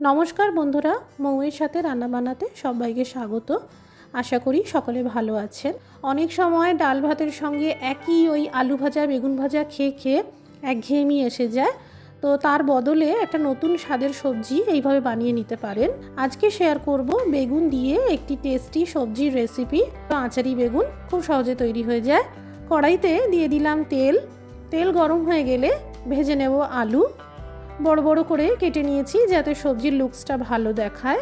নমস্কার বন্ধুরা মৌয়ের সাথে রান্না বানাতে সবাইকে স্বাগত। আশা করি সকলে ভালো আছেন। অনেক সময় ডাল ভাতের সঙ্গে একই ওই আলু ভাজা, বেগুন ভাজা খেয়ে খেয়ে একঘেয়েমি এসে যায়। তো তার বদলে একটা নতুন স্বাদের সবজি এইভাবে বানিয়ে নিতে পারেন। আজকে শেয়ার করব বেগুন দিয়ে একটি টেস্টি সবজির রেসিপি আচারি বেগুন খুব সহজে তৈরি হয়ে যায়। কড়াইতে দিয়ে দিলাম তেল। তেল গরম হয়ে গেলে ভেজে নেব আলু। বড় বড় করে কেটে নিয়েছি যাতে সবজির লুকসটা ভালো দেখায়।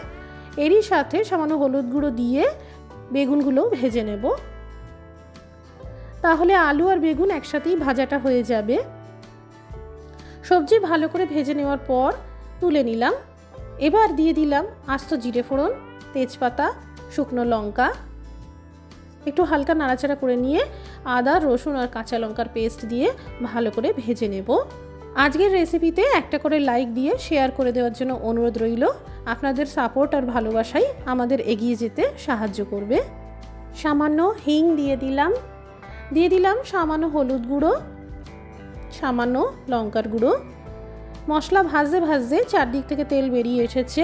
এরই সাথে সামান্য হলুদ গুঁড়ো দিয়ে বেগুনগুলো ভেজে নেব। তাহলে আলু আর বেগুন একসাথেই ভাজাটা হয়ে যাবে। সবজি ভালো করে ভেজে নেওয়ার পর তুলে নিলাম। এবার দিয়ে দিলাম আস্ত জিরে ফোড়ন, তেজপাতা, শুকনো লঙ্কা। একটু হালকা নাড়াচাড়া করে নিয়ে আদা, রসুন আর কাঁচা লঙ্কার পেস্ট দিয়ে ভালো করে ভেজে নেব। আজকের রেসিপিতে একটা করে লাইক দিয়ে শেয়ার করে দেওয়ার জন্য অনুরোধ রইল। আপনাদের সাপোর্ট আর ভালোবাসাই আমাদের এগিয়ে যেতে সাহায্য করবে। সামান্য হিং দিয়ে দিলাম। দিয়ে দিলাম সামান্য হলুদ গুঁড়ো, সামান্য লঙ্কার গুঁড়ো। মশলা ভাজতে ভাজতে চারদিক থেকে তেল বেরিয়ে এসেছে।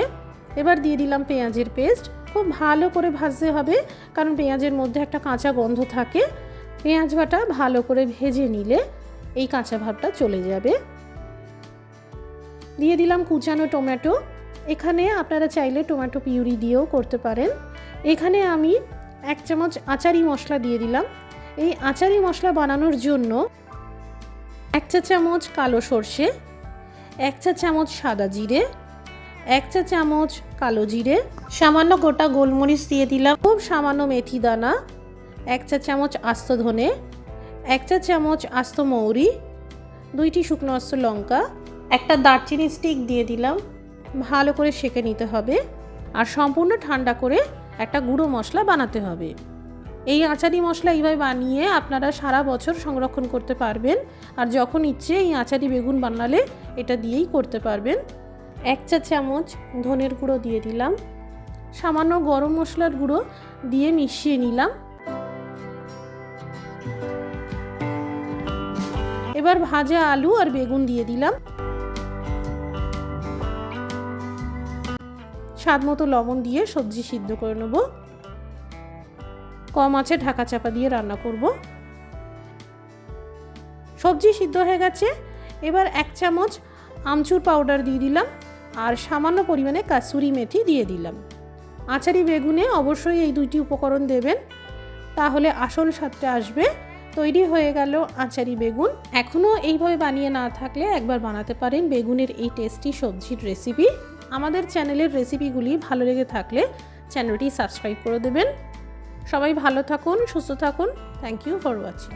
এবার দিয়ে দিলাম পেঁয়াজের পেস্ট খুব ভালো করে ভাজতে হবে, কারণ পেঁয়াজের মধ্যে একটা কাঁচা গন্ধ থাকে। পেঁয়াজ বাটা ভালো করে ভেজে নিলে এই কাঁচা ভাবটা চলে যাবে। দিয়ে দিলাম কুচানো টমেটো। এখানে আপনারা চাইলে টমেটো পিউরি দিয়েও করতে পারেন। এখানে আমি এক চামচ আচারি মশলা দিয়ে দিলাম। এই আচারি মশলা বানানোর জন্য এক চা চামচ কালো সর্ষে, এক চা চামচ সাদা জিরে, এক চা চামচ কালো জিরে, সামান্য গোটা গোলমরিচ দিয়ে দিলাম। খুব সামান্য মেথি দানা, এক চা চামচ আস্ত ধনে, এক চা চামচ আস্ত মৌরি, দুইটি শুকনো আস্ত লঙ্কা একটা দারচিনি স্টিক দিয়ে দিলাম। ভালো করে সেঁকে নিতে হবে আর সম্পূর্ণ ঠান্ডা করে একটা গুঁড়ো মশলা বানাতে হবে। এই আচারি মশলা এইভাবে বানিয়ে আপনারা সারা বছর সংরক্ষণ করতে পারবেন আর যখন ইচ্ছে এই আচারি বেগুন বানালে এটা দিয়েই করতে পারবেন। এক চা চামচ ধনের গুঁড়ো দিয়ে দিলাম। সামান্য গরম মশলার গুঁড়ো দিয়ে মিশিয়ে নিলাম। এবার ভাজা আলু আর বেগুন দিয়ে দিলাম। স্বাদ মতো লবণ দিয়ে সবজি সিদ্ধ করে নেব। কম আছে ঢাকা চাপা দিয়ে রান্না করব। সবজি সিদ্ধ হয়ে গেছে। এবার এক চামচ আমচুর পাউডার দিয়ে দিলাম আর সামান্য পরিমাণে কাসুরি মেথি দিয়ে দিলাম। আচারি বেগুনে অবশ্যই এই দুইটি উপকরণ দেবেন। তাহলে আসল স্বাদটা আসবে। তৈরি হয়ে গেল আচারি বেগুন। এখনও এইভাবে বানিয়ে না থাকলে একবার বানাতে পারেন বেগুনের এই টেস্টি সবজির রেসিপি। আমাদের চ্যানেলের রেসিপিগুলি ভালো লেগে থাকলে চ্যানেলটি সাবস্ক্রাইব করে দেবেন। সবাই ভালো থাকুন, সুস্থ থাকুন। Thank you for watching